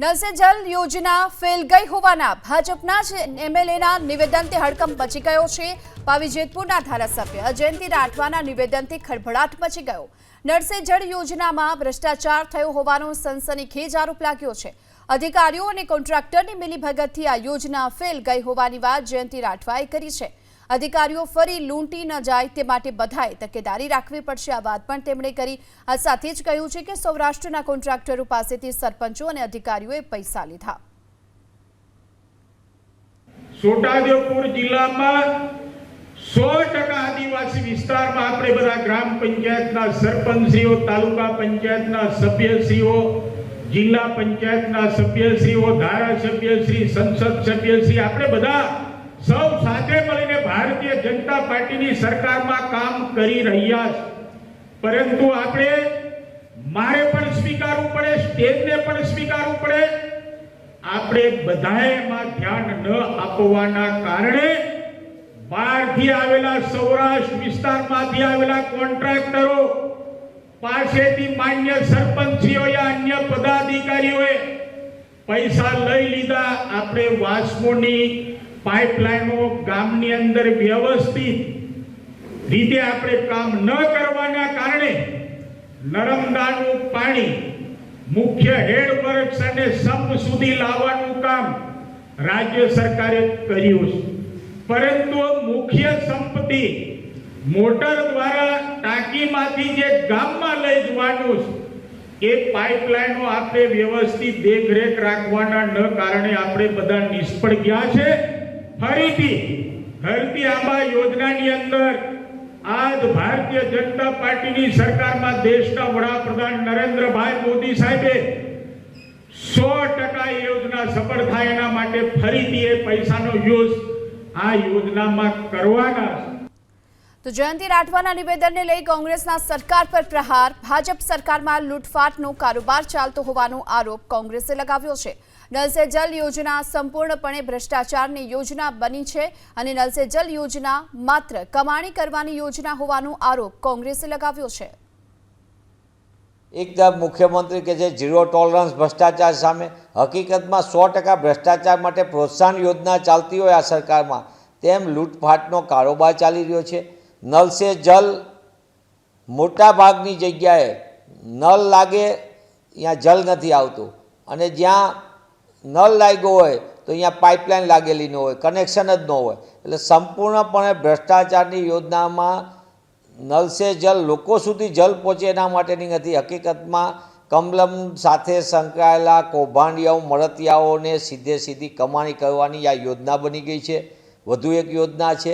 Null સે જલ યોજના fail ગઈ હોવાના ભાજપના જ એમએલએના નિવેદનથી હડકંપ મચી ગયો છે. પાવી જેતપુરના ધારાસભ્ય અજયંતિ રાઠવાના નિવેદનથી ખળભળાટ મચી ગયો. નળ જળ યોજનામાં ભ્રષ્ટાચાર થયો હોવાનો સનસનીખેજ આરોપ લાગ્યો છે. અધિકારીઓ અને કોન્ટ્રાક્ટરની મિલીભગતથી આ યોજના ફેલ ગઈ હોવાની વાત જયંતિ રાઠવાએ કરી છે. અધિકારીઓ ફરી લૂંટી ન જાય તે માટે બધાએ તકેદારી રાખવી પડશે. આ વાત પણ તેમણે કરી. આ સાથે જ કહ્યું છે કે સૌરાષ્ટ્રના કોન્ટ્રાક્ટરો પાસેથી સરપંચો અને અધિકારીઓએ પૈસા લીધા. છોટાઉદેપુર જિલ્લામાં સો ટકા આદિવાસી વિસ્તારમાં આપણે બધા ગ્રામ પંચાયતના સરપંચશ્રીઓ, તાલુકા પંચાયતના સભ્યશ્રીઓ, જિલ્લા પંચાયતના સભ્યશ્રીઓ, ધારાસભ્યશ્રી, સંસદ સભ્યશ્રી, આપણે બધા સૌ સાથે મળીને ભારતીય જનતા પાર્ટીની સરકારમાં કામ કરી રહ્યા છે. પરંતુ આપણે મારે પણ સ્વીકારવું પડે, સ્ટેજને પણ સ્વીકારવું પડે. આપણે બધાએ એમાં ધ્યાન ન આપવાના કારણે બહારથી આવેલા સૌરાષ્ટ્ર વિસ્તારમાંથી આવેલા કોન્ટ્રાક્ટરો પાસેથી માન્ય સરપંચીઓએ, અન્ય પદાધિકારીઓએ પૈસા લઈ લીધા. આપણે વાસ્મોની પાઇપલાઇનો ગામની અંદર વ્યવસ્થિત રીતે આપણે કામ ન કરવાના કારણે નરમદાનું પાણી મુખ્ય હેડ વર્ક્સ અને સંપ સુધી લાવવાનું કામ રાજ્ય સરકારે કર્યું છે. પરંતુ મુખ્ય સંપત્તિ મોટર દ્વારા ટાંકીમાંથી જે ગામમાં લઈ જવાનું છે, એ પાઇપલાઇનો આપણે વ્યવસ્થિત દેખરેખ રાખવાના ન કારણે આપણે બધા નિષ્ફળ ગયા છે. ફરીથી ધરતી આંબા યોજનાની અંદર આજ ભારતીય જનતા પાર્ટીની સરકારમાં દેશના વડાપ્રધાન નરેન્દ્રભાઈ મોદી સાહેબે સો ટકા યોજના સફળ થાય એના માટે ફરીથી એ પૈસાનો યુઝ આ યોજનામાં કરવાના તો જયંતિ રાઠવાના નિવેદનને લઈ કોંગ્રેસના સરકાર પર પ્રહાર. ભાજપ સરકારમાં લૂંટફાટનો કારોબાર ચાલતો હોવાનો આરોપ કોંગ્રેસે લગાવ્યો છે. નલ સે જલ યોજના સંપૂર્ણપણે ભ્રષ્ટાચારની યોજના બની છે અને નલ સે જલ યોજના માત્ર કમાણી કરવાની યોજના હોવાનો આરોપ કોંગ્રેસે લગાવ્યો છે. એકદમ મુખ્યમંત્રી કે છે ઝીરો ટોલરન્સ ભ્રષ્ટાચાર સામે હકીકતમાં સો ટકા ભ્રષ્ટાચાર માટે પ્રોત્સાહન યોજના ચાલતી હોય આ સરકારમાં, તેમ લૂંટફાટનો કારોબાર ચાલી રહ્યો છે. નલ સે જલ, મોટા ભાગની જગ્યાએ નલ લાગે ત્યાં જલ નથી આવતું. અને જ્યાં નલ લાગ્યો હોય, તો અહીંયા પાઇપલાઇન લાગેલી ન હોય, કનેક્શન જ ન હોય. એટલે સંપૂર્ણપણે ભ્રષ્ટાચારની યોજનામાં નલ સે જલ, લોકો સુધી જલ પહોંચે એના માટેની નથી. હકીકતમાં કમલમ સાથે સંકળાયેલા કૌભાંડિયાઓ મળતિયાઓને સીધે સીધી કમાણી કરવાની આ યોજના બની ગઈ છે. વધુ એક યોજના છે.